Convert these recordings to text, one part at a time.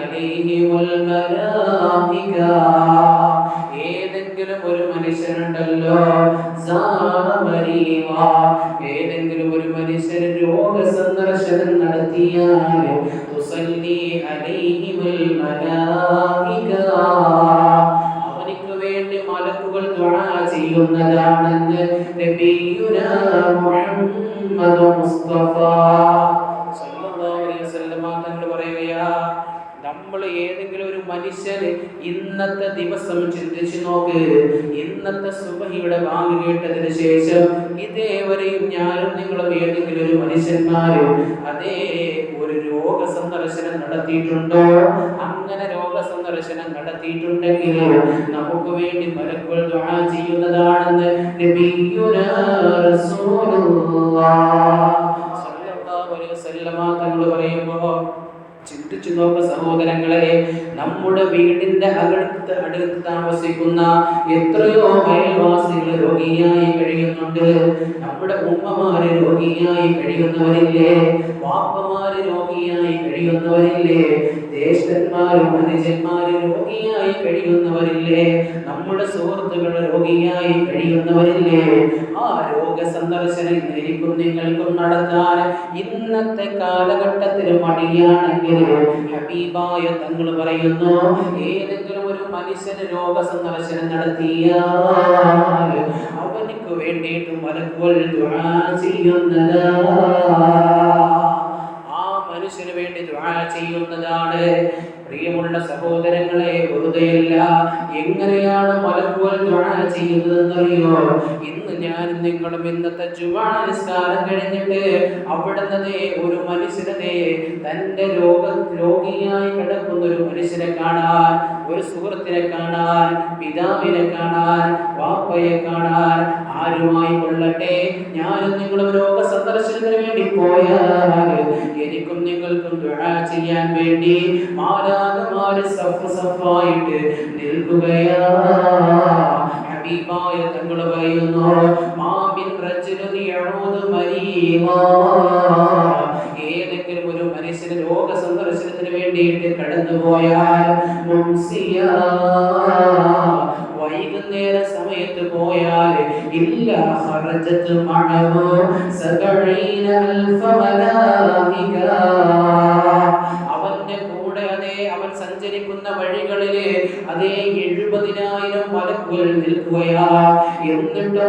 അലൈഹി വൽ മലായിക. ഏതെങ്കിലും ഒരു മനുഷ്യനുണ്ടല്ലോ ഏതെങ്കിലും ഒരു മനുഷ്യൻ രോഗ സന്ദർശനം നടത്തിയാൽ അവനിക്ക് വേണ്ടി മലക്കുകൾ ചെയ്യുന്നതാണെന്ന് മുഹമ്മദ് മുസ്തഫ. മനുഷ്യന് ഇന്നത്തെ ദിവസം ചിന്തിച്ചു നോക്ക്. ഇന്നത്തെ സുബഹിയുടെ വാങ്ങി കേട്ടതിന് ശേഷം ഇതേവരെയും ഞാനും നിങ്ങളും ഏതെങ്കിലും ഒരു മനുഷ്യന്മാരും അതേ ഒരു രോഗ സന്ദർശനം നടത്തിയിട്ടുണ്ടോ? അങ്ങനെ രോഗ സന്ദർശനം നടത്തിയിട്ടുണ്ടെങ്കിൽ നമുക്ക് വേണ്ടി മലക്കുൾ ദുആ ചെയ്യുന്നതാണെന്ന് നബിയുനാ റസൂലുള്ളാഹി സ്വല്ലല്ലാഹു അലൈഹി വസല്ലമ തങ്ങൾ ചിന്തിച്ചു നോക്ക സഹോദരങ്ങളെ. നമ്മുടെ വീടിന്റെ അടുത്ത് അടുത്ത് താമസിക്കുന്ന എത്രയോ അയൽവാസികൾ രോഗിയായി കഴിയുന്നുണ്ട്. നമ്മുടെ ഉമ്മമാര് രോഗിയായി കഴിയുന്നവരില്ലേ? വാപ്പമാര് രോഗിയായി കഴിയുന്നവരില്ലേ? ജ്യേഷ്ഠന്മാരും അനുജന്മാരും രോഗിയായി കഴിയുന്നവരില്ലേ? നമ്മുടെ സുഹൃത്തുക്കൾ രോഗിയായി കഴിയുന്നവരില്ലേ? ആ രോഗ സന്ദർശനം എനിക്കും നിങ്ങൾക്കും നടത്താൻ ഇന്നത്തെ കാലഘട്ടത്തിൽ മടിയാണെങ്കിൽ ഹബീബായ തങ്ങൾ പറയുന്നു ഏതെങ്കിലും ഒരു മനുഷ്യന് രോഗ സന്ദർശനം നടത്തിയാൽ അവനക്ക് വേണ്ടിയിട്ട് മലക്കുകൾ ചെയ്യുന്നതാ. മനുഷ്യന് വേണ്ടി ചെയ്യുന്നതാണ്. പ്രിയമുള്ള സഹോദരങ്ങളെ വെറുതെയല്ല എങ്ങനെയാണ് മലക്കുകൾ ദുആ ചെയ്യുന്നതെന്നറിയോ? ഇന്ന് ഞാൻ നിങ്ങളും ഇന്നത്തെ ജുമാ നിസ്കാരം കഴിഞ്ഞിട്ട് അവിടുന്നതേ ഒരു മനുഷ്യനെ തന്റെ രോഗ രോഗിയായി കിടക്കുന്ന ഒരു മനുഷ്യനെ കാണാൻ ഒരു സുഹൃത്തിനെ കാണാൻ പിതാവിനെ കാണാൻ വാപ്പയെ കാണാൻ ആരുമായി കൊള്ളട്ടെ? ഞാനും നിങ്ങളും ലോക സന്ദർശനത്തിന് വേണ്ടി പോയാൽ എനിക്കും നിങ്ങൾക്കും ചെയ്യാൻ വേണ്ടി മാലാകമാര് സഫ് സഫായിട്ട് നിൽക്കുകയാ ഹബീബായ ഏതെങ്കിലും ഒരു മനുഷ്യന് രോഗ വേണ്ടിയിട്ട് കടന്നുപോയാൽ വൈകുന്നേര സമയത്ത് പോയാൽ ഇല്ല ഖറജത്ത് മണവോ സകഴീന അവന്റെ കൂടെ അതേ അവൻ സഞ്ചരിക്കുന്ന വഴികളിലെ അതേ എഴുപതിനായിരം മലക്കുകൾ നിൽക്കുകയാ. എന്നിട്ടോ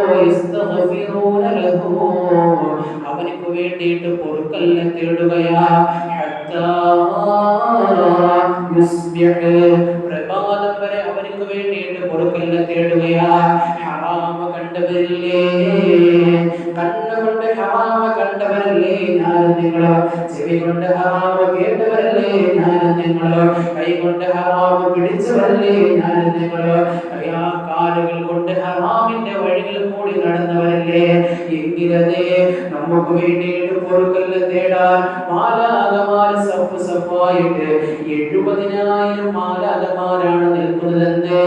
അവനക്ക് വേണ്ടിയിട്ട് പൊറുക്കല്ല തേടുകയാ. പ്രഭാതം വരെ അവനക്ക് വേണ്ടിയിട്ട് പൊറുക്കല്ല തേടുകയാ ഹറാമ കണ്ടവരില്ലേ? കണ്ണുകൊണ്ട് ഹറാമ കണ്ടവരല്ലേ ഞാൻ നിങ്ങളോ? ചെവി കൊണ്ട് ഹറാമ കേട്ടവരല്ലേ ഞാൻ നിങ്ങളോ? കൈ കൊണ്ട് ഹറാമ പിടിച്ചവരല്ലേ ഞാൻ നിങ്ങളോ? കാലുകൾ കൊണ്ട് ഹറാമിന്റെ വഴികൾ കൂടി നടന്നവരല്ലേ? എങ്കിലതേ നമുക്ക് വേണ്ടിയിട്ട് പൊറുക്കല്ല തേടാൻ മാലാകമാര് സഫ് സഫായിട്ട് എഴുപതിനായിരം മാലാകമാരാണ് നിൽക്കുന്നതെന്ന്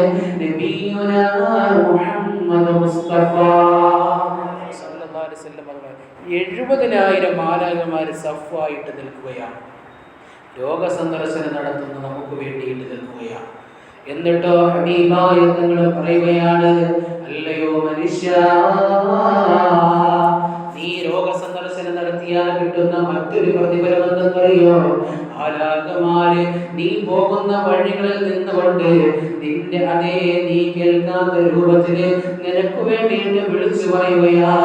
എഴുപതിനായിരം മാലാകന്മാര് സഫായിട്ട് നിൽക്കുകയാണ്. രോഗസന്ദർശനം നടത്തുന്ന നമുക്ക് നിൽക്കുകയാണ് എന്നിട്ടോ തങ്ങൾ പറയുകയാണ് അല്ലയോ മനുഷ്യ നീ രോഗസന്ദർശനം നടത്തിയാൽ കിട്ടുന്ന മറ്റൊരു പ്രതിഫലം എന്തെന്നറിയോ? ആലാകമാര് നീ പോകുന്ന വഴികളിൽ നിന്നുകൊണ്ട് നിന്റെ അതേ നീ കേൾക്കാത്ത രൂപത്തിൽ നിനക്ക് വേണ്ടിയിട്ട് വിളിച്ചു പറയുകയാ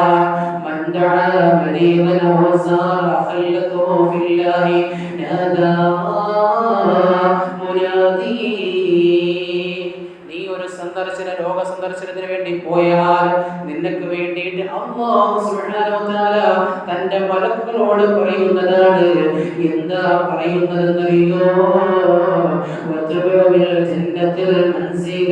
മുനാദി സന്ദർശന ലോക സന്ദർശനത്തിന് വേണ്ടി പോയാൽ നിനക്ക് വേണ്ടിയിട്ട് അല്ലാഹു സുബ്ഹാനഹു വ തആല തന്റെ മലക്കുകളോട് പറയുന്നതാണ്. എന്താ പറയുന്നതെന്നറിയോ? വതബിൽ ജന്നത്തിൽ മൻസിക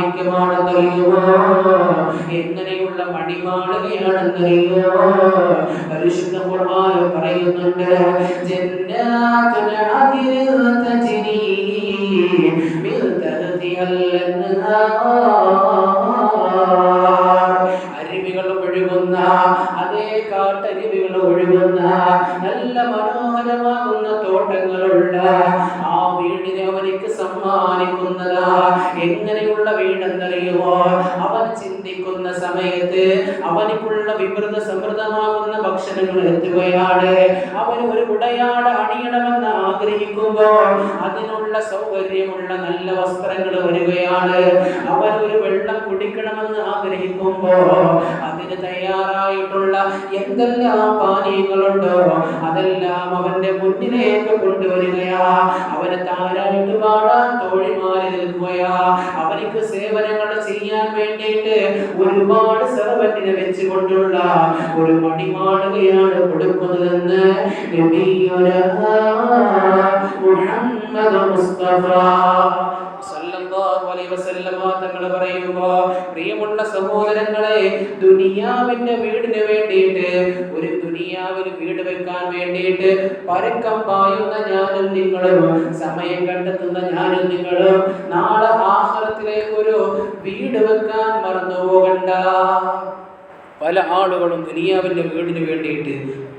ഇങ്ങനെയുള്ള മാണിക്യമാണെന്നറിയുമോ എങ്ങനെയുള്ള മണിമാളികയാണെന്നറിയുമോ പരിശുദ്ധ ഖുർആൻ പറയുന്നുണ്ട് ജന്നാത്തുൽ അദിൽ തജ്രി മിൻ തഹ്തിഹൽ എത്തുകയാണ്. അവന് ഒരു ഉടയാട് അണിയണമെന്ന് ആഗ്രഹിക്കുമ്പോൾ അതിനുള്ള സൗകര്യമുള്ള നല്ല വസ്ത്രങ്ങൾ വരികയാണ് അവൻ ഒരു വെള്ളം കുടിക്കണമെന്ന് ആഗ്രഹിക്കുമ്പോൾ അതിന് തയ്യാറായിട്ടുള്ള എന്തെല്ലാം പാനീയങ്ങളുണ്ടോ അതെല്ലാം അവന്റെ മുന്നിലേക്ക് കൊണ്ടുവരികയാ. അവന് താരായിട്ട് പാടാൻ തോഴിമാരി നിൽക്കുകയാ. അവനിക്ക് സേവനങ്ങൾ ചെയ്യാൻ വേണ്ടിയിട്ട് ഒരുപാട് സർവത്തിനെ വെച്ചുകൊണ്ടുള്ള ഒരു മണിമാടുകയാണ് കൊടുക്കുന്നതെന്ന് മുഹമ്മദ് മുസ്തഫ തങ്ങൾ പറയുമ്പോ പ്രിയമുള്ള സഹോദരങ്ങളെ ദുനിയാവിന്റെ വീടിന് വേണ്ടിയിട്ട് ഒരു ദുനിയാവിൽ വീട് വെക്കാൻ വേണ്ടിയിട്ട് പരക്കം പായുന്ന ഞാനും നിങ്ങളും സമയം കണ്ടെത്തുന്ന ഞാനും നിങ്ങളും നാളെ ആഹാരത്തിലേക്ക് ഒരു വീട് വെക്കാൻ മറന്നു പോകണ്ട പല ആളുകളും ദുനിയാവിന്റെ വീടിന് വേണ്ടിയിട്ട്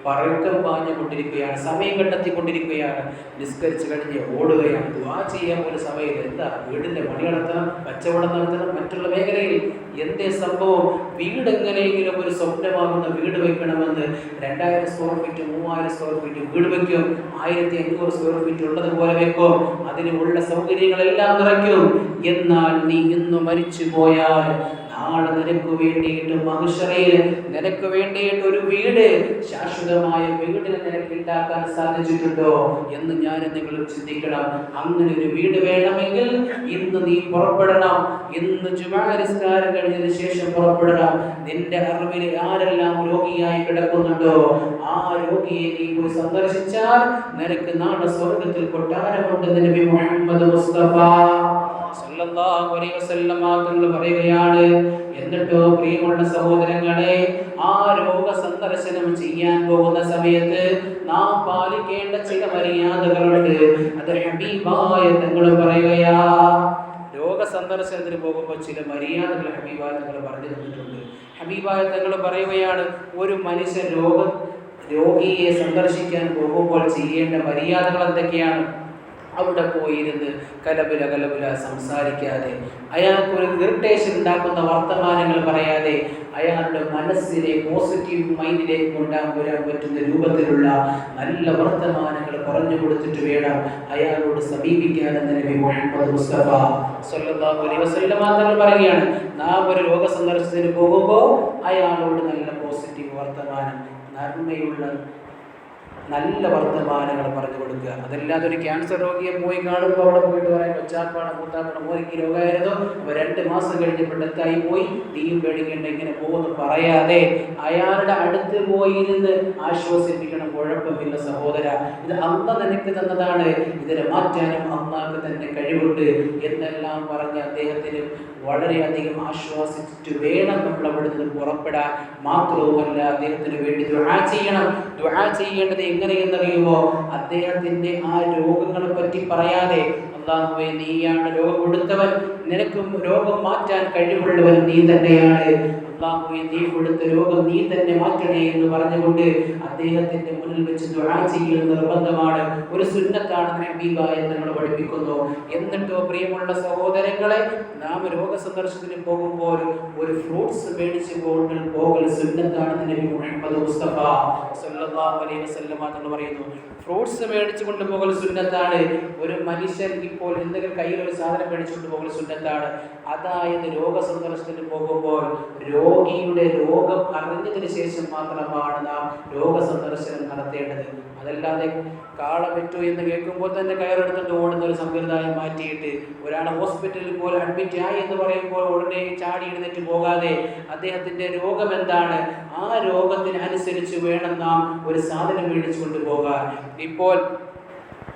പറക്കം പാഞ്ഞുകൊണ്ടിരിക്കുകയാണ് സമയം കണ്ടെത്തിക്കൊണ്ടിരിക്കുകയാണ് നിസ്കരിച്ച് കഴിഞ്ഞ് ഓടുകയാണ്. ദ്വാ ചെയ്യാൻ ഒരു സമയമില്ല എന്താ? വീടിന്റെ പണി നടത്തണം കച്ചവടം നടത്തണം മറ്റുള്ള മേഖലയിൽ എന്തേ സംഭവം? വീട് എങ്ങനെയെങ്കിലും ഒരു സ്വപ്നമാകുന്ന വീട് വെക്കണമെന്ന് രണ്ടായിരം സ്ക്വയർ ഫീറ്റ് മൂവായിരം സ്ക്വയർ ഫീറ്റ് വീട് വെക്കും. ആയിരത്തി അഞ്ഞൂറ് സ്ക്വയർ ഫീറ്റ് ഉള്ളതുപോലെ വെക്കും. അതിനുള്ള സൗകര്യങ്ങളെല്ലാം നിറയ്ക്കും. എന്നാൽ നീ ഇന്ന് മരിച്ചു പോയാൽ നാളെ നിനക്ക് വേണ്ടിയിട്ട് മനുഷ്യറയിൽ നിനക്ക് വേണ്ടിയിട്ട് ഒരു വീട് ശാശ്വതമായ വീടിനെ നിനക്ക് ഉണ്ടാക്കാൻ സാധിച്ചിട്ടുണ്ടോ എന്ന് ഞാൻ എന്തെങ്കിലും ചിന്തിക്കണം. അങ്ങനെ ഒരു വീട് വേണമെങ്കിൽ ഇന്ന് നീ പുറപ്പെടണം. ഇന്ന് ചുമാരിസ്കാരം കഴിഞ്ഞതിന് ശേഷം പുറപ്പെടണം. നിന്റെ അറിവിൽ ആരെല്ലാം രോഗിയായി കിടക്കുന്നുണ്ടോ? ആ രോഗിയെ നീ പോയി സന്ദർശിച്ചാൽ നിനക്ക് നാളെ സ്വർഗത്തിൽ കൊട്ടാരമുണ്ടെന്ന് നബി മുഹമ്മദ് മുസ്തഫ. സല്ലല്ലാഹു അലൈഹി തങ്ങൾ പറയുകയാണ്. എന്നിട്ടോ പ്രിയമുള്ള സഹോദരങ്ങളെ ആ രോഗ സന്ദർശനം ചെയ്യാൻ പോകുന്ന സമയത്ത് നാം പാലിക്കേണ്ട ചില മര്യാദകളുണ്ട്. അത് ഹബീബായ തങ്ങൾ പറയുകയാ രോഗ സന്ദർശനത്തിന് പോകുമ്പോൾ ചില മര്യാദകൾ ഹബീബായ തങ്ങൾ പറഞ്ഞു തന്നിട്ടുണ്ട്. ഹബീബായ തങ്ങൾ പറയുകയാണ് ഒരു മനുഷ്യൻ രോഗ രോഗിയെ സന്ദർശിക്കാൻ പോകുമ്പോൾ ചെയ്യേണ്ട മര്യാദകൾ എന്തൊക്കെയാണ്? അവിടെ പോയിരുന്ന് കലബുല കലബുല സംസാരിക്കാതെ. അയാൾക്കൊരു ഇറിറ്റേഷൻ ഉണ്ടാക്കുന്ന വർത്തമാനങ്ങൾ പറയാതെ അയാളുടെ മനസ്സിനെ പോസിറ്റീവ് മൈൻഡിലേക്ക് കൊണ്ടുവരാൻ പറ്റുന്ന രൂപത്തിലുള്ള നല്ല വർത്തമാനങ്ങൾ പറഞ്ഞു കൊടുത്തിട്ട് വേണം അയാളോട് സമീപിക്കാനെന്ന് നബി മുസ്തഫ അലൈഹി പറയുകയാണ്. നാം ഒരു രോഗ സന്ദർശനത്തിന് പോകുമ്പോൾ അയാളോട് നല്ല പോസിറ്റീവ് വർത്തമാനം നന്മയുള്ള നല്ല വർത്തമാനങ്ങൾ പറഞ്ഞു കൊടുക്കുക. അതല്ലാതെ ഒരു ക്യാൻസർ രോഗിയെ പോയി കാണുമ്പോൾ അവിടെ പോയിട്ട് പറയാൻ കൊച്ചാപ്പാണ് കൂത്താപ്പാണ് മോനിക്ക് രോഗമായിരുന്നു? അപ്പോൾ രണ്ട് മാസം കഴിഞ്ഞപ്പോഴത്തായി പോയി. നീയും പേടിക്കേണ്ട ഇങ്ങനെ പോകുന്നു പറയാതെ അയാളുടെ അടുത്ത് പോയി ഇരുന്ന് ആശ്വസിപ്പിക്കണം. കുഴപ്പമില്ല സഹോദര ഇത് അമ്മ നിനക്ക് തന്നതാണ്. ഇതിനെ മാറ്റാനും അമ്മയ്ക്ക് തന്നെ കഴിവുണ്ട് എന്നെല്ലാം പറഞ്ഞ് അദ്ദേഹത്തിന് വളരെയധികം ആശ്വാസിച്ചിട്ട് വേണം നമ്മൾ അവിടെ നിന്ന് പുറപ്പെടാൻ. മാത്രവുമല്ല അദ്ദേഹത്തിന് വേണ്ടി ദുആ ചെയ്യണം. ദുആ ചെയ്യേണ്ടത് എങ്ങനെയെന്നറിയുമോ അദ്ദേഹത്തിന്റെ ആ രോഗങ്ങളെ പറ്റി പറയാതെ അള്ളാഹുവെ നീയാണ് രോഗം കൊടുത്തവൻ നിനക്കും രോഗം മാറ്റാൻ കഴിവുള്ളവൻ നീ തന്നെയാണ്. അള്ളാഹുവെ നീ കൊടുത്ത രോഗം നീ തന്നെ മാറ്റണേ എന്ന് പറഞ്ഞുകൊണ്ട് അദ്ദേഹത്തിന്റെ മുന്നിൽ വെച്ച് ദുആ ചെയ്യൽ നിർബന്ധമാണ്. ഒരു സുന്നത്താണ് ഹബീബായ നമ്മൾ പഠിപ്പിക്കുന്നു. എന്നിട്ടോ പ്രിയമുള്ള സഹോദരങ്ങളെ നാം രോഗ സന്ദർശനത്തിന് പോകുമ്പോൾ ഒരു ഫ്രൂട്ട്സ് മേടിച്ച് കൊണ്ട് പോകൽ സുന്നത്താണ് നബി മുഹമ്മദ് മുസ്തഫ സല്ലല്ലാഹു അലൈഹി വസല്ലമ തങ്ങൾ പറയുന്നു. ഫ്രൂട്ട്സ് മേടിച്ചു കൊണ്ട് പോകൽ സുന്നത്താണ്. ഒരു മനുഷ്യൻ ഇപ്പോൾ എന്തെങ്കിലും കയ്യിൽ ഒരു സാധനം മേടിച്ചുകൊണ്ട് പോകൽ സുന്നത്താണ്. അതായത് രോഗ സന്ദർശനത്തിന് പോകുമ്പോൾ രോഗ രോഗിയുടെ രോഗം അറിഞ്ഞതിന് ശേഷം മാത്രമാണ് നാം രോഗ സന്ദർശനം നടത്തേണ്ടത്. അതല്ലാതെ കാള പറ്റൂ എന്ന് കേൾക്കുമ്പോൾ തന്നെ കയറെടുത്തിട്ട് ഓടുന്ന ഒരു സമ്പ്രദായം മാറ്റിയിട്ട് ഒരാൾ ഹോസ്പിറ്റലിൽ പോലെ അഡ്മിറ്റ് ആയി എന്ന് പറയുമ്പോൾ ഉടനെ ചാടി എഴുന്നേറ്റ് പോകാതെ അദ്ദേഹത്തിന്റെ രോഗം എന്താണ്? ആ രോഗത്തിനനുസരിച്ച് വേണം നാം ഒരു സാധനം മേടിച്ചു കൊണ്ടുപോകാൻ ഇപ്പോൾ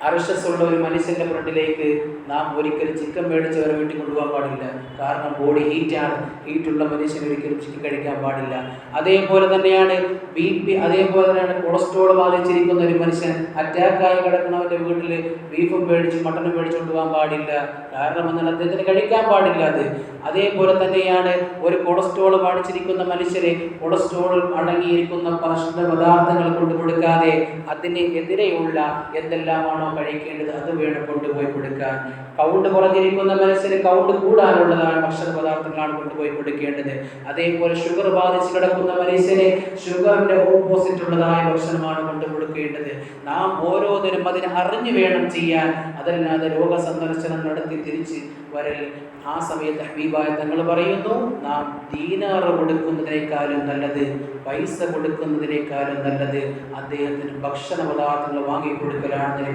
അർഷസ്സുള്ള ഒരു മനുഷ്യന്റെ ഫ്രണ്ടിലേക്ക് നാം ഒരിക്കലും ചിക്കൻ മേടിച്ച് വരെ വീട്ടിൽ കൊണ്ടുപോകാൻ പാടില്ല. കാരണം ബോഡി ഹീറ്റാണ് ഹീറ്റുള്ള മനുഷ്യൻ ഒരിക്കലും ചിക്കൻ കഴിക്കാൻ പാടില്ല. അതേപോലെ തന്നെയാണ് ബി പി അതേപോലെ തന്നെയാണ് കൊളസ്ട്രോൾ ബാധിച്ചിരിക്കുന്ന ഒരു മനുഷ്യൻ അറ്റാക്കായി കിടക്കുന്നവന്റെ വീട്ടിൽ ബീഫും മേടിച്ച് മട്ടനും മേടിച്ച് കൊണ്ടുപോകാൻ പാടില്ല. കാരണം എന്നാൽ അദ്ദേഹത്തിന് കഴിക്കാൻ പാടില്ല അത്. അതേപോലെ തന്നെയാണ് ഒരു കൊളസ്ട്രോൾ ബാധിച്ചിരിക്കുന്ന മനുഷ്യരെ കൊളസ്ട്രോൾ അടങ്ങിയിരിക്കുന്ന ഭക്ഷണ പദാർത്ഥങ്ങൾ കൊണ്ടു കൊടുക്കാതെ അതിന് എതിരെയുള്ള എന്തെല്ലാമാണോ കഴിക്കേണ്ടത് അത് വേണം കൊണ്ടുപോയി കൊടുക്കാൻ. കൗണ്ട് കുറഞ്ഞിരിക്കുന്ന മനസ്സിന് കൗണ്ട് കൂടാനുള്ളതാണ് ഭക്ഷണ പദാർത്ഥങ്ങളാണ് കൊണ്ടുപോയി കൊടുക്കേണ്ടത് അതേപോലെ ഷുഗർ ബാധിച്ച് കിടക്കുന്ന മനുഷ്യന് ഷുഗറിന്റെ ഓപ്പോസിറ്റ് ഉള്ളതായ ഭക്ഷണമാണ് കൊണ്ടു കൊടുക്കേണ്ടത് നാം ഓരോന്നിനും അതിനെ അറിഞ്ഞു വേണം ചെയ്യാൻ. അതല്ലാതെ രോഗ സന്ദർശനം നടത്തി തിരിച്ച് വരൽ. ആ സമയത്ത് ഹബീബായ തങ്ങൾ പറയുന്നു നാം ദീനാറ് കൊടുക്കുന്നതിനേക്കാളും നല്ലത് പൈസ കൊടുക്കുന്നതിനേക്കാളും നല്ലത് അദ്ദേഹത്തിന് ഭക്ഷണ പദാർത്ഥങ്ങൾ വാങ്ങിക്കൊടുക്കലാണ്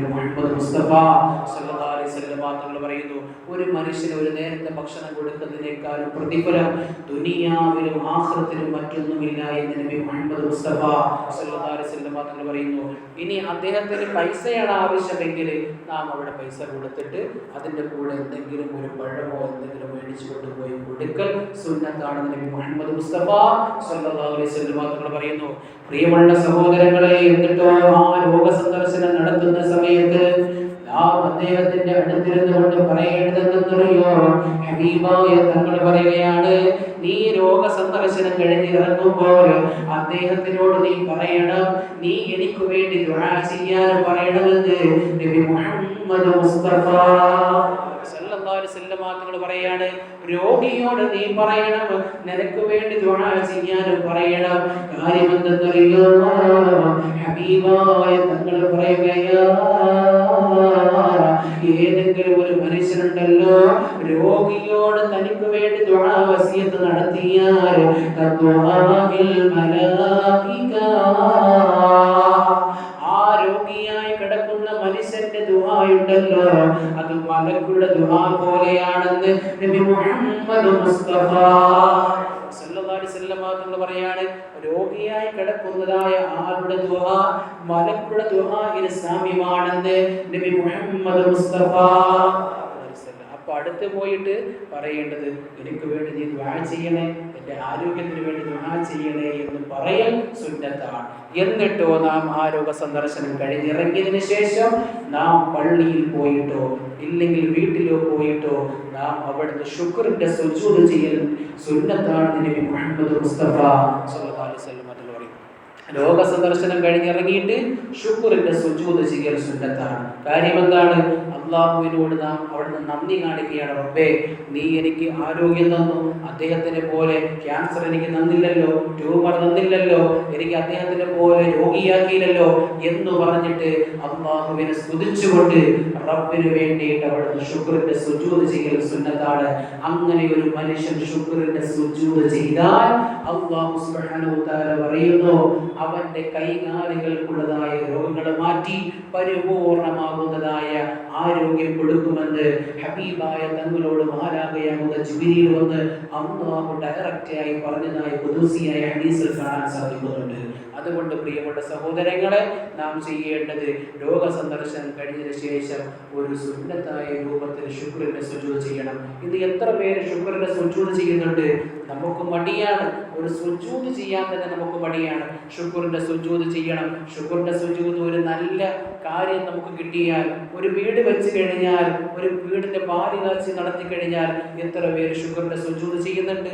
മുസ്തഫ സല്ലല്ലാഹു വസല്ലം തങ്ങൾ പറയുന്നു. ഒരു മനുഷ്യന് ഒരു നേരത്തെ ഭക്ഷണം കൊടുക്കുന്നതിനേക്കാളും പ്രതിഫലം ദുനിയാവിലും ആഹ്ലത്തിലും മറ്റൊന്നുമില്ല എന്ന് നബി മുഹമ്മദ് മുസ്തഫ വസല്ലം തങ്ങൾ പറയുന്നു. ഇനി അദ്ദേഹത്തിന് പൈസയാണ് ആവശ്യമെങ്കിൽ നാം അവിടെ പൈസ കൊടുത്തിട്ട് അതിന്റെ കൂടെ എന്തെങ്കിലും ഒരു പഴമോ എന്തെങ്കിലും മേടിച്ചു കൊണ്ടുപോയി കൊടുക്കൽ സുന്നത്താണെന്ന് നബി മുഹമ്മദ് മുസ്തഫ വസല്ലം തങ്ങൾ പറയുന്നു. പ്രിയമുള്ള സഹോദരങ്ങളെ എന്നിട്ടോ ആ രോഗ സന്ദർശനം നടത്തുന്ന സമയത്ത് നാം അദ്ദേഹത്തിന്റെ അടുത്തിരുന്ന് കൊണ്ട് പറയേണ്ടതെന്നറിയോ ഹബീബായ തങ്ങൾ പറയുകയാണ് നീ രോഗ സന്ദർശനം കഴിഞ്ഞിറങ്ങുമ്പോൾ അദ്ദേഹത്തിനോട് നീ പറയണം നീ എനിക്ക് വേണ്ടി ദുആ ചെയ്യാൻ പറയണമെന്ന് നബി മുഹമ്മദ് മുസ്തഫ വസല്ലം പറയാണ് രോഗിയോട് നീ പറയണം നിനക്ക് വേണ്ടി ദുആ ചെയ്യാൻ പറയണം. കാര്യമെന്തെന്നറിയോ ഹബീബായ തങ്ങൾ പറയുകയാ ഏതെങ്കിലും ഒരു മനുഷ്യനുണ്ടല്ലോ രോഗിയോട് തനിക്ക് വേണ്ടി ദുആ വസിയത്ത് നടത്തിയാൽ മലായിക. ദുആയുണ്ടല്ലോ. അത് മലക്കുടെ ദുആ പോലെയാണെന്ന് നബി മുഹമ്മദ് മുസ്തഫ തങ്ങൾ പറയാണ് രോഗിയായി കിടക്കുന്നതായ ആളുടെ ദുആ മലക്കുടെ ദുആഇന് സാമ്യമാണെന്ന് നബി മുഹമ്മദ് മുസ്തഫ അപ്പൊ അടുത്ത് പോയിട്ട് പറയേണ്ടത് എനിക്ക് വേണ്ടി നീ ദ്വാ ചെയ്യണേ എന്റെ ആരോഗ്യത്തിന് വേണ്ടി ദ്വാ ചെയ്യണേ എന്ന് പറയൽ സുന്നത്താണ്. എന്നിട്ടോ നാം ആരോഗ്യ സന്ദർശനം കഴിഞ്ഞിറങ്ങിയതിന് ശേഷം നാം പള്ളിയിൽ പോയിട്ടോ ഇല്ലെങ്കിൽ വീട്ടിലോ പോയിട്ടോ നാം അവിടുന്ന് ശുക്രന്റെ സുജൂദ് ചെയ്യൽ സുന്നത്താണ് നബി മുഹമ്മദ് മുസ്തഫ അലൈഹി വസല്ലം രോഗ സന്ദർശനം കഴിഞ്ഞിറങ്ങിയിട്ട് ശുക്രന്റെ സുജൂത് ചെയ്യൽ സുന്നത്താണ്. കാര്യം എന്താണ്? അള്ളാഹുവിനോട് നാം അവിടുന്ന് നന്ദി കാണിക്കുകയാണ്. റബ്ബേ നീ എനിക്ക് ആരോഗ്യം തന്നു. അദ്ദേഹത്തിനെ പോലെ ക്യാൻസർ എനിക്ക് നന്നില്ലല്ലോ ട്യൂമർ നന്നില്ലല്ലോ എനിക്ക് അദ്ദേഹത്തിനെ പോലെ രോഗിയാക്കിയില്ലല്ലോ എന്ന് പറഞ്ഞിട്ട് അള്ളാഹുവിനെ സ്തുതിച്ചുകൊണ്ട് റബ്ബിന് വേണ്ടിയിട്ട് അവിടുന്ന് ശുക്രന്റെ സുജൂത് ചെയ്യൽ സുന്നത്താണ്. അങ്ങനെ ഒരു മനുഷ്യൻ ശുക്രന്റെ സുജൂത് ചെയ്താൽ അള്ളാഹു പറയുന്നു അവന്റെ കൈകാലുകൾക്കുള്ളതായ രോഗങ്ങൾ മാറ്റി പരിപൂർണമാകുന്നതായ ആരോഗ്യം കൊടുക്കുമെന്ന് ഹബീബായ തങ്ങളോട് മാലാകയാകുന്ന ജിബിരിയിൽ വന്ന് അള്ളാഹു ഡയറക്റ്റായി പറഞ്ഞതായി കുദൂസിയായ ഹദീസിൽ കാണാൻ സാധിക്കുന്നുണ്ട്. അതുകൊണ്ട് പ്രിയപ്പെട്ട സഹോദരങ്ങളെ നാം ചെയ്യേണ്ടത് ലോക സന്ദർശനം കഴിഞ്ഞതിന് ശേഷം ഒരു സുന്നത്തായ രൂപത്തിൽ ശുക്രന്റെ സുജൂത് ചെയ്യണം. ഇത് എത്ര പേര് ശുക്രന്റെ സുജൂത് ചെയ്യുന്നുണ്ട്? നമുക്ക് മടിയാണ്. ഒരു സുജൂത് ചെയ്യാൻ തന്നെ നമുക്ക് മടിയാണ്. ശുക്രന്റെ സുജൂത് ചെയ്യണം. ശുക്രന്റെ സുജൂത് ഒരു നല്ല കാര്യം നമുക്ക് കിട്ടിയാൽ ഒരു വീട് വെച്ച് കഴിഞ്ഞാൽ ഒരു വീടിന്റെ പാൽ കാച്ചി നടത്തി കഴിഞ്ഞാൽ എത്ര പേര് ശുക്രന്റെ സുജൂത് ചെയ്യുന്നുണ്ട്?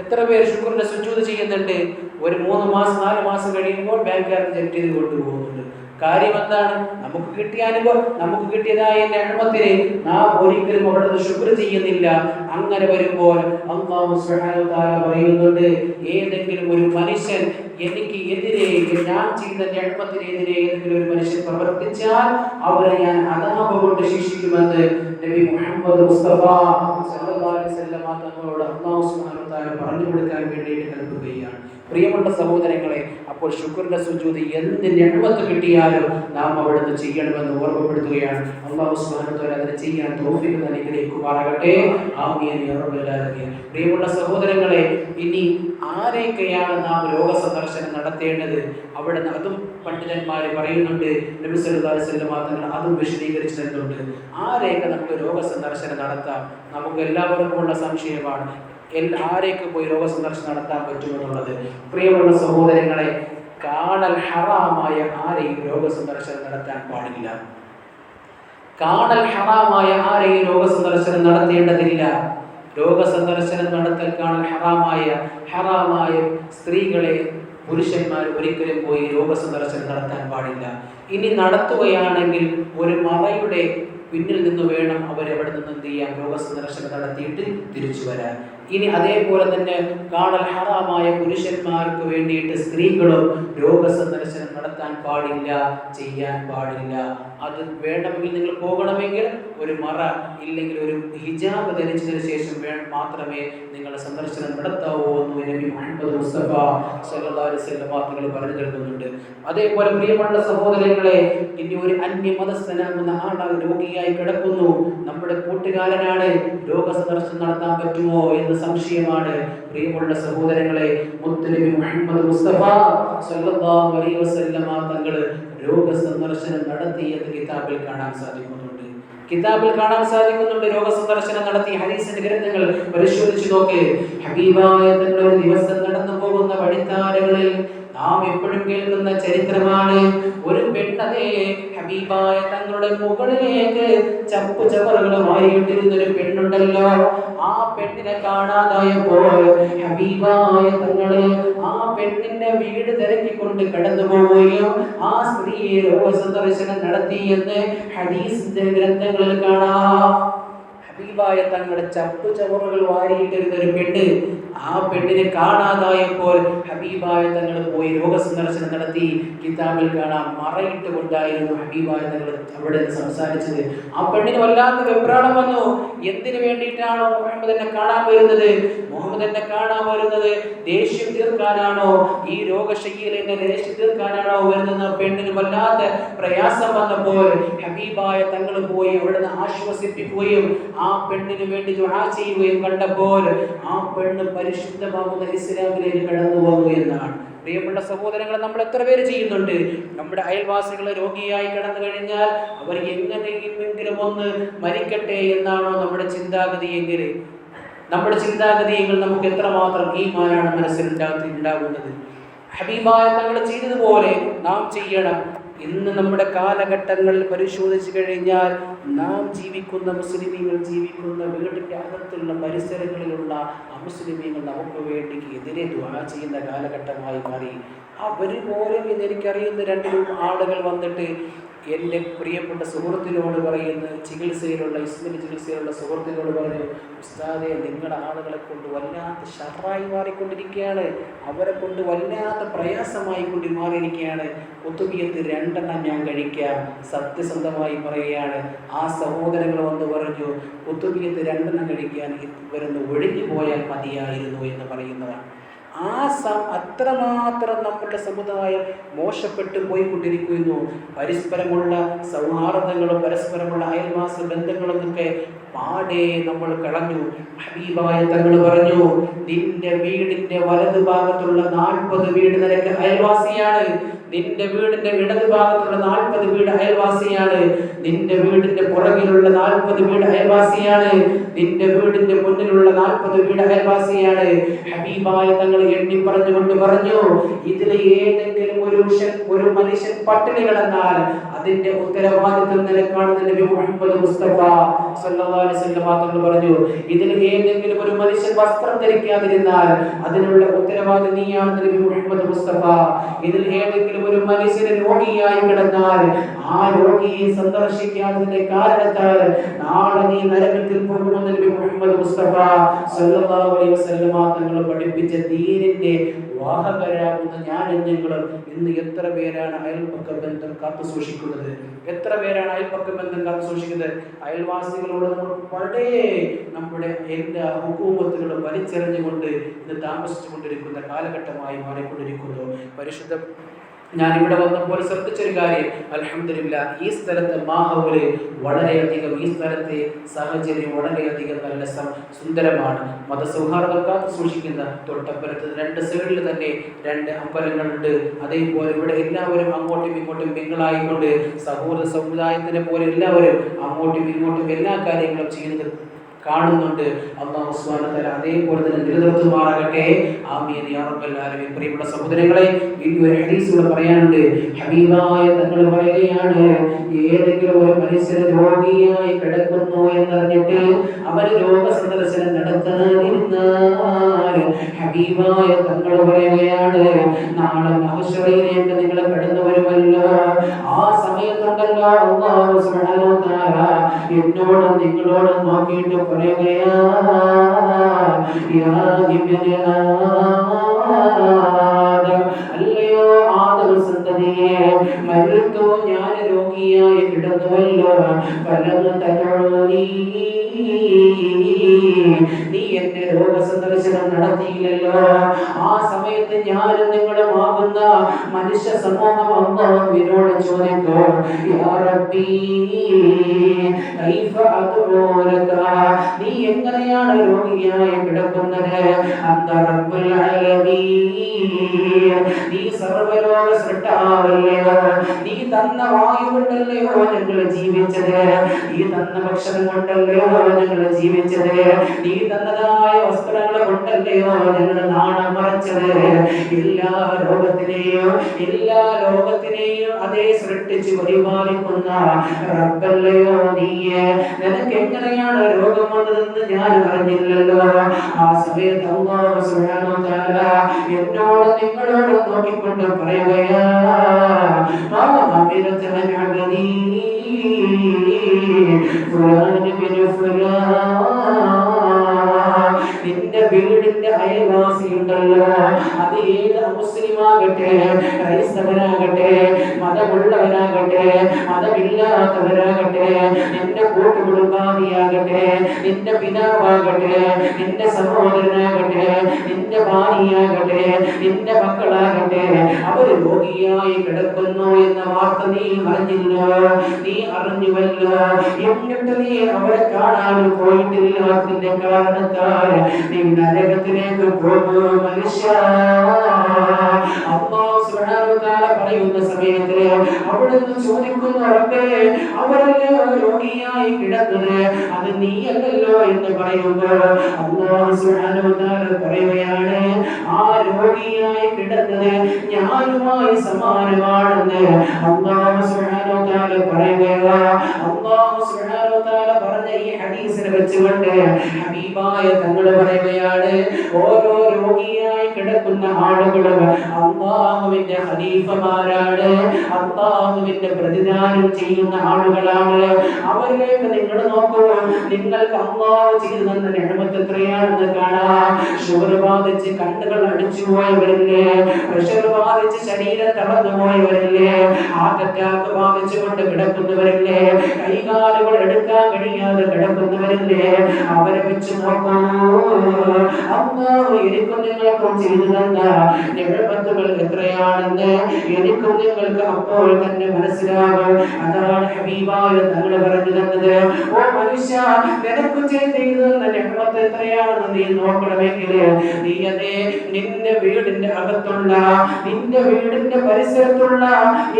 എത്ര പേര് ശുക്രന്റെ സുജൂത് ചെയ്യുന്നുണ്ട്? ഒരു മൂന്ന് മാസം നാല് മാസം കഴിയുമ്പോൾ ബാങ്കുകാർ ജപ്തി ചെയ്ത് കൊണ്ടുപോകുന്നുണ്ട്. കാര്യം എന്താണ്? നമുക്ക് കിട്ടിയ അനുഭവം നമുക്ക് കിട്ടിയതായ എണ്ണത്തിനെ നാം ഒരിക്കലും അവിടെ ശുക്ർ ചെയ്യുന്നില്ല. അങ്ങനെ വരുമ്പോൾ പറയുന്നുണ്ട് ഏതെങ്കിലും ഒരു മനുഷ്യൻ എനിക്ക് എതിരെ ഞാൻ ചെയ്ത ജന്മത്തിനെതിരെ ഏതെങ്കിലും ഒരു മനുഷ്യൻ പ്രവർത്തിച്ചാൽ അവരെ ഞാൻ അതാപ കൊണ്ട് ശിക്ഷിക്കുമെന്ന് നബി മുഹമ്മദ് മുസ്തഫ അലൈഹി തങ്ങളോട് അള്ളാഹു സുബ്ഹാനഹു വ തആല പറഞ്ഞു കൊടുക്കാൻ വേണ്ടിയിട്ട് കൽപ്പിക്കുകയാണ് പ്രിയപ്പെട്ട സഹോദരങ്ങളെ അപ്പോൾ ശുക്രന്റെ സുജൂദ് എന്ത് ഞമ്മത്ത് കിട്ടിയാലും നാം അവിടുന്ന് ചെയ്യണമെന്ന് ഓർമ്മപ്പെടുത്തുകയാണ്. അള്ളാഹു തആല അതിനെ ചെയ്യാൻ യാ റബ്ബൽ പ്രിയപ്പെട്ട സഹോദരങ്ങളെ ഇനി ആരെയൊക്കെയാണ് നാം രോഗ സന്ദർശനം നടത്തേണ്ടത്? അവിടെ അതും പണ്ഡിതന്മാർ പറയുന്നുണ്ട് നബി തങ്ങൾ അതും വിശദീകരിച്ചു തരുന്നുണ്ട് ആരെയൊക്കെ നമുക്ക് രോഗ സന്ദർശനം നടത്താം? നമുക്ക് എല്ലാവർക്കും ഉള്ള സംശയമാണ്. ആരെയൊക്കെ പോയി രോഗസന്ദർശനം നടത്താൻ പറ്റുമെന്നുള്ളത് പ്രിയമുള്ള സഹോദരങ്ങളെ കാണൽ ഹറാമായ ആരെയും രോഗസന്ദർശനം നടത്താൻ പാടില്ല. കാണൽ ഹറാമായ ആരെയും രോഗസന്ദർശനം നടത്തേണ്ടതില്ല. രോഗ സന്ദർശനം നടത്തൽ കാണൽ ഹറാമായ ഹറാമായ സ്ത്രീകളെ പുരുഷന്മാർ ഒരിക്കലും പോയി രോഗസന്ദർശനം നടത്താൻ പാടില്ല. ഇനി നടത്തുകയാണെങ്കിൽ ഒരു മറയുടെ പിന്നിൽ നിന്ന് വേണം അവരെവിടെ നിന്ന് എന്ത് ചെയ്യാം രോഗ സന്ദർശനം നടത്തിയിട്ട് തിരിച്ചു വരാൻ. ഇനി അതേപോലെ തന്നെ കാണൽ ഹറാമായ പുരുഷന്മാർക്ക് വേണ്ടിയിട്ട് സ്ത്രീകളും രോഗ സന്ദർശനം നടത്താൻ പാടില്ല ചെയ്യാൻ പാടില്ല. അത് വേണമെങ്കിൽ നിങ്ങൾ പോകണമെങ്കിൽ ഒരു മറ ഇല്ലെങ്കിൽ ഒരു ഹിജാബ് ധരിച്ചതിന് ശേഷം വേ മാത്രമേ നിങ്ങൾ സന്ദർശനം നടത്താവൂ എന്ന് നബി മുഹമ്മദ് മുസ്തഫ വസല്ലം വാക്കുകൾ പറഞ്ഞു കേൾക്കുന്നുണ്ട് അതേപോലെ പ്രിയമുള്ള സഹോദരങ്ങളെ ഇനി ഒരു അന്യ മതസ്ഥനാകുന്ന ആളാണ് രോഗിയായി കിടക്കുന്നു. നമ്മുടെ കൂട്ടുകാരനാണ് രോഗ സന്ദർശനം നടത്താൻ പറ്റുമോ എന്ന് സംശയമാണ്. പ്രിയമുള്ള സഹോദരങ്ങളെ മുത്തുനബി മുഹമ്മദ് മുസ്തഫ സല്ലല്ലാഹു അലൈഹി വസല്ലമ തങ്ങൾ രോഗസന്ദർശനം നടത്തി എന്ന് കിതാബിൽ കാണാൻ സാധിക്കുന്നുണ്ട്. കിതാബിൽ കാണാൻ സാധിക്കുന്നുണ്ട് രോഗസന്ദർശനം നടത്തി. ഹദീസിന്റെ ഗ്രന്ഥങ്ങൾ പരിശോധിച്ചു നോക്ക്. ഹബീബായ തങ്ങളുടെ ദിവസം നടന്നു പോകുന്ന വഴിത്താരകളിൽ നാം എപ്പോഴും കേൾക്കുന്ന ചരിത്രമാണ്. ഒരു പെണ്ണതേ ഹബീബായ തങ്ങളുടെ മുകളിലേക്ക് ചപ്പു ചവറുകളുമായി ഇട്ടിരുന്ന ഒരു പെണ്ണുണ്ടല്ലോ. ആ പെണ്ണിനെ കാണാതായപ്പോൾ ഹബീബായ തങ്ങൾ ആ പെണ്ണിന്റെ വീട് തിരക്കിക്കൊണ്ട് കടന്നു പോവുകയും ആ സ്ത്രീയെ രോഗസന്ദർശനം നടത്തി എന്ന് ഹദീസിന്റെ ഗ്രന്ഥങ്ങളിൽ കാണാം. ഹബീബായ തങ്ങളുടെ ചപ്പു ചവറുകൾ വാരിയിട്ടിരുന്ന ഒരു പെണ്ണ് ആ പെണ്ണിനെ കാണാതായപ്പോൾ ഹബീബായ തങ്ങൾ പോയി രോഗസന്ദർശനം നടത്തി. കിതാബിൽ കാണാം മറയിട്ട് കൊണ്ടായിരുന്നു ഹബീബായ തങ്ങൾ അവിടെ സംസാരിച്ചത്. ആ പെണ്ണിന് വല്ലാത്ത വെപ്രാളം വന്നു. എന്തിനു വേണ്ടിയിട്ടാണോ മുഹമ്മദ് എന്നെ കാണാൻ വരുന്നത്? മുഹമ്മദ് എന്നെ കാണാൻ വരുന്നത് ദേഷ്യം തീർക്കാനാണോ? ഈ രോഗശയ്യയിൽ എന്നെ ദേഷ്യം തീർക്കാനാണോ വരുന്നത് പെണ്ണിന് വല്ലാത്ത പ്രയാസം വന്നപ്പോൾ ഹബീബായ തങ്ങൾ പോയി അവിടുന്ന് ആശ്വസിപ്പിക്കുകയും ആ പെണ്ണിന് വേണ്ടി ദുആ ചെയ്യുകയും കണ്ടപ്പോൾ ആ പെണ്ണ് പരിശുദ്ധമാകുന്ന ഇസ്ലാമിലേക്ക് കടന്നു പോകുന്നു എന്നാണ്. പ്രിയപ്പെട്ട സഹോദരങ്ങൾ നമ്മൾ എത്ര പേര് ചെയ്യുന്നുണ്ട്? നമ്മുടെ അയൽവാസികൾ രോഗിയായി കടന്നു കഴിഞ്ഞാൽ അവർ എങ്ങനെയെങ്കിലും ഒന്ന് മരിക്കട്ടെ എന്നാണോ നമ്മുടെ ചിന്താഗതി എങ്കിൽ നമ്മുടെ ചിന്താഗതിയെങ്കിൽ നമുക്ക് എത്രമാത്രം ഈ മാനാണ് മനസ്സിലുണ്ടാകുന്നത് ഹബീബായ തങ്ങൾ ചെയ്തതുപോലെ നാം ചെയ്യണം. ഇന്ന് നമ്മുടെ കാലഘട്ടങ്ങളിൽ പരിശോധിച്ചു കഴിഞ്ഞാൽ നാം ജീവിക്കുന്ന മുസ്ലിമീങ്ങൾ ജീവിക്കുന്ന വീടിന്റെ അകത്തുള്ള പരിസരങ്ങളിലുള്ള അമുസ്ലിമീങ്ങൾ നമുക്ക് വേണ്ടി എതിരെ ദ്വാ ചെയ്യുന്ന കാലഘട്ടമായി മാറി. അവർ പോലും ഇതെനിക്കറിയുന്ന രണ്ട് ആളുകൾ വന്നിട്ട് എന്റെ പ്രിയപ്പെട്ട സുഹൃത്തിനോട് പറയുന്ന ചികിത്സയിലുള്ള ഇസ്ലിം ചികിത്സയിലുള്ള സുഹൃത്തിനോട് പറഞ്ഞു ഉസ്താദെ നിങ്ങളുടെ ആളുകളെ കൊണ്ട് വല്ലാത്ത ഷറായി മാറിക്കൊണ്ടിരിക്കുകയാണ്. അവരെ കൊണ്ട് വല്ലാത്ത പ്രയാസമായി കൊണ്ട് മാറിയിരിക്കുകയാണ്. ഒത്തുമിയത്ത് രണ്ടെണ്ണം ഞാൻ കഴിക്കാം സത്യസന്ധമായി പറയുകയാണ്. ആ സഹോദരങ്ങൾ വന്ന് പറഞ്ഞു ഒത്തുമിയത്ത് രണ്ടെണ്ണം കഴിക്കാൻ ഇവരൊന്ന് ഒഴിഞ്ഞു പോയാൽ മതിയായിരുന്നു എന്ന് പറയുന്നതാണ്. ആ അത്രമാത്രം നമ്മുടെ സമുദായം മോശപ്പെട്ടു പോയിക്കൊണ്ടിരിക്കുന്നു. പരസ്പരമുള്ള സൗഹാർദ്ദങ്ങളും പരസ്പരമുള്ള അയൽവാസ ബന്ധങ്ങളും ഒക്കെ പാടെ നമ്മൾ കളഞ്ഞു. ഹബീബായ തങ്ങൾ പറഞ്ഞു നിന്റെ വീടിന്റെ വലതു ഭാഗത്തുള്ള നാൽപ്പത് വീട് നിനക്ക് അയൽവാസിയാണ്. നിന്റെ വീടിന്റെ ഇടതു ഭാഗത്തുള്ള നാൽപ്പത് വീട് അയൽവാസിയാണ്. നിന്റെ വീടിന്റെ പുറകിലുള്ള നാൽപ്പത് വീട് അയൽവാസിയാണ്. നിന്റെ വീടിന്റെ മുന്നിലുള്ള നാൽപ്പത് വീട് അയൽവാസിയാണ്. ഹബീബായ തങ്ങൾ എണ്ണി പറഞ്ഞുകൊണ്ട് പറഞ്ഞു ഇതിൽ ഏതെങ്കിലും ഒരു ഒരു മനുഷ്യൻ പട്ടിണി കിടന്നാൽ അതിന്റെ ഉത്തരവാദിത്വം നിനക്കാണെന്ന് നബി മുഹമ്മദ് മുസ്തഫ സല്ലല്ലാഹു അലൈഹി പറഞ്ഞു. ഇതിൽ ഏതെങ്കിലും ഒരു മനുഷ്യൻ വസ്ത്രം ധരിക്കാതിരുന്നാൽ അതിനുള്ള ഉത്തരവാദി നീയാണ് മുഹമ്മദ് മുസ്തഫ. ഇതിൽ ഏതെങ്കിലും ഒരു മനുഷ്യന് രോഗിയായി കിടന്നാൽ ആ രോഗിയെ സന്ദർശിക്കാത്തതിന്റെ കാരണത്താൽ നാളെ നീ നരകത്തിൽ പോകുമെന്ന് നബി മുഹമ്മദ് മുസ്തഫ സല്ലല്ലാഹു അലൈഹി വസല്ലം തങ്ങൾ പഠിപ്പിച്ച ദീനിന്റെ വാഹകരാകുന്ന ഞാൻ നിങ്ങളും ഇന്ന് എത്ര പേരാണ് അയൽപക്ക ബന്ധം കാത്തു സൂക്ഷിക്കുന്നത് എത്ര പേരാണ് അയൽപക്ക ബന്ധം കാത്തു സൂക്ഷിക്കുന്നത് അയൽവാസികളോട് നമ്മൾ വളരെ നമ്മുടെ എല്ലാ ഹുക്കൂമത്തുകളും വലിച്ചെറിഞ്ഞുകൊണ്ട് ഇന്ന് താമസിച്ചുകൊണ്ടിരിക്കുന്ന കാലഘട്ടമായി മാറിക്കൊണ്ടിരിക്കുന്നു. പരിശുദ്ധ ഞാൻ ഇവിടെ വന്നപ്പോൾ ശ്രദ്ധിച്ചൊരു കാര്യം. അലഹമില്ല ഈ സ്ഥലത്തെ മാഹൗൽ വളരെയധികം ഈ സ്ഥലത്തെ സാഹചര്യം വളരെയധികം നല്ല സുന്ദരമാണ്. മതസൗഹാർദ്ദം സൂക്ഷിക്കുന്ന തൊട്ടപ്പുറത്ത് രണ്ട് സൈഡിൽ തന്നെ രണ്ട് അമ്പലങ്ങളുണ്ട്. അതേപോലെ ഇവിടെ എല്ലാവരും അങ്ങോട്ടും ഇങ്ങോട്ടും മിങ്ങളായിക്കൊണ്ട് സഹോദര സമുദായത്തിനെ പോലെ എല്ലാവരും അങ്ങോട്ടും ഇങ്ങോട്ടും എല്ലാ കാര്യങ്ങളും ചെയ്യുന്നത് കാണുന്നുണ്ട്. അള്ളാഹു വ അതേപോലെ തന്നെ നിലനിർത്തുമാറാകട്ടെ ആമീൻ. യാ റബ്ബൽ പ്രിയപ്പെട്ട സഹോദരങ്ങളെ ഒരു ഹദീസ് ഇവിടെ പറയാനുണ്ട്. ഹബീബായ തങ്ങൾ പറയുകയാണ് ഏതെങ്കിലും ഒരു മനുഷ്യൻ രോഗിയായി കിടക്കുന്നു എന്നറിഞ്ഞിട്ട് അവന് രോഗ സന്ദർശനം നടത്താതിരുന്നാൽ ഹബീബായ തങ്ങൾ പറയുകയാണ് നാളെ മഹശ്വരയിലേക്ക് നിങ്ങൾ കടന്നു വരുമല്ലോ ആ അല്ലാഹു സുബ്ഹാനഹു വ തആല എന്നോടും നിങ്ങളോടും നോക്കിയിട്ട് പറയുകയാ യാ അല്ലയോ ആദം സന്തതിയെ മരുത്തോ ഞാൻ രോഗിയായി കിടന്നുവല്ലോ ഫലം തരുണീ നീ. എന്നെ രോഗസന്ദർശനം നടത്തിയില്ലല്ലോ. ആ സമയത്ത് നിങ്ങളുടെ ആകുന്ന മനുഷ്യ സമൂഹം അള്ളാഹുവിനോട് ചോദിക്കോ ലക നീ എങ്ങനെയാണ് രോഗിയായി കിടക്കുന്നത്? നീ സർവലോക സൃഷ്ടാവല്ലയോ നീ തന്ന വായു കൊണ്ടല്ലയോ ഞങ്ങൾ ജീവിച്ചത്? ഈ തന്ന ഭക്ഷണം കൊണ്ടല്ലയോ ഞങ്ങൾ ജീവിച്ചത്? ഈ തന്നതായ വസ്ത്രങ്ങൾ കൊണ്ടല്ലയോ ഞങ്ങൾ നാണം മറച്ചത്? എല്ലാ ലോകത്തിനെയും എല്ലാ ലോകത്തിനെയും അതേ സൃഷ്ടിച്ച് പരിപാലിക്കുന്ന റബ്ബല്ലയോ നീയെ നിനക്ക് എങ്ങനെയാണ് രോഗം വന്നതെന്ന് ഞാൻ അറിഞ്ഞില്ലല്ലോ. ആ സമയത്ത് എന്നോട് നിങ്ങളോട് നോക്കിക്കൊണ്ട് പറയുകയാ മാ മൻ فلان بن فلان നിന്റെ വീടിന്റെ അയൽവാസി ഉണ്ടല്ലോ അത് ഏത് മുസ്ലിമാകട്ടെ ക്രൈസ്തവനാകട്ടെ മതമുള്ളവനാകട്ടെ മതമില്ലാത്തവനാകട്ടെ നിന്റെ കൂട്ടുകുടുംബാദിയാകട്ടെ നിന്റെ പിതാവാകട്ടെ നിന്റെ സഹോദരനാകട്ടെ നിന്റെ ഭാര്യയാകട്ടെ നിന്റെ മക്കളാകട്ടെ അവർ രോഗിയായി കിടക്കുന്നു എന്ന വാർത്ത നീ അറിഞ്ഞില്ല. നീ അറിഞ്ഞുവല്ല. എന്നിട്ട് നീ അവരെ കാണാൻ പോയിട്ടില്ലാത്തതിന്റെ കാരണത്താൽ നീ നരകത്തിലേക്ക് പോകും മനുഷ്യ പറയുന്ന സമയത്ത് അവിടുന്ന് ചോദിക്കുന്നു റബ്ബേ അവരല്ലേ രോഗിയായി കിടന്നത് അത് നീയല്ലല്ലോ എന്ന് പറയുമ്പോൾ അല്ലാഹു സുബ്ഹാനഹു വ പറയുകയാണ് രോഗിയായി കിടന്നത് ഞാനുമായി സമാനമാണെന്ന് അല്ലാഹു സുബ്ഹാനഹു സുബ്ഹാനഹു പറഞ്ഞ ഈ ഹദീസിനെ വെച്ചുകൊണ്ട് ഹബീബായ തങ്ങൾ പറയുകയാണ് ഓരോ രോഗിയായി കിടക്കുന്ന ആളുകളും അള്ളാഹുവിന്റെ ഖലീഫമാരാണ് അള്ളാഹുവിന്റെ പ്രതിദാനം ചെയ്യുന്ന ആളുകളാണ്. അവരിലേക്ക് നിങ്ങൾ നോക്കൂ നിങ്ങൾക്ക് അള്ളാഹു ചെയ്തു തന്ന നിഴമത്ത് കാണാം. ഷുഗർ ബാധിച്ച് കണ്ണുകൾ അടിച്ചു പോയവരില്ലേ പ്രഷർ ബാധിച്ച് ശരീരം തളർന്നു പോയവരില്ലേ ഹാർട്ട് അറ്റാക്ക് ബാധിച്ചുകൊണ്ട് കിടക്കുന്നവരില്ലേ? കൈകാലുകൾ എടുക്കാൻ കഴിയാതെ കിടക്കുന്നവരില്ലേ? അവരെ വെച്ച് നോക്കൂ അള്ളാഹു എനിക്കും നിങ്ങൾക്കും ചെയ്തു തന്ന നിഴമത്തുകൾ എത്രയാണെന്ന് എനിക്കും അപ്പോൾ തന്നെ മനസ്സിലാകും. അതാണ് ഹബീബായ തങ്ങൾ പറഞ്ഞു തന്നത്. ഓ മനുഷ്യ നിനക്ക് ചെയ്തു തന്ന എത്രയാണെന്ന് നീ നോക്കണമെങ്കിൽ നീ അതേ നിന്റെ വീടിന്റെ അകത്തുള്ള നിന്റെ വീടിന്റെ പരിസരത്തുള്ള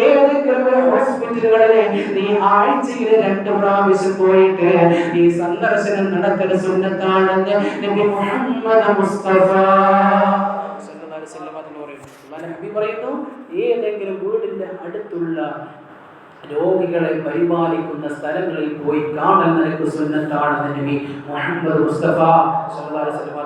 ഏതെങ്കിലും ഹോസ്പിറ്റലുകളിലെ നീ ആഴ്ചയിൽ രണ്ട് പ്രാവശ്യം പോയിട്ട് ഈ സന്ദർശനം നടത്തൽ സുന്നത്താണെന്ന് നബി മുഹമ്മദ് മുസ്തഫ അതിന് പറയുന്നു. ഏതെങ്കിലും വീടിന്റെ അടുത്തുള്ള രോഗികളെ പരിപാലിക്കുന്ന സ്ഥലങ്ങളിൽ പോയി കാണൽ നിനക്ക് സുന്നത്താണെന്ന് നബി മുഹമ്മദ് മുസ്തഫ സല്ലല്ലാഹു അലൈഹി വസല്ലം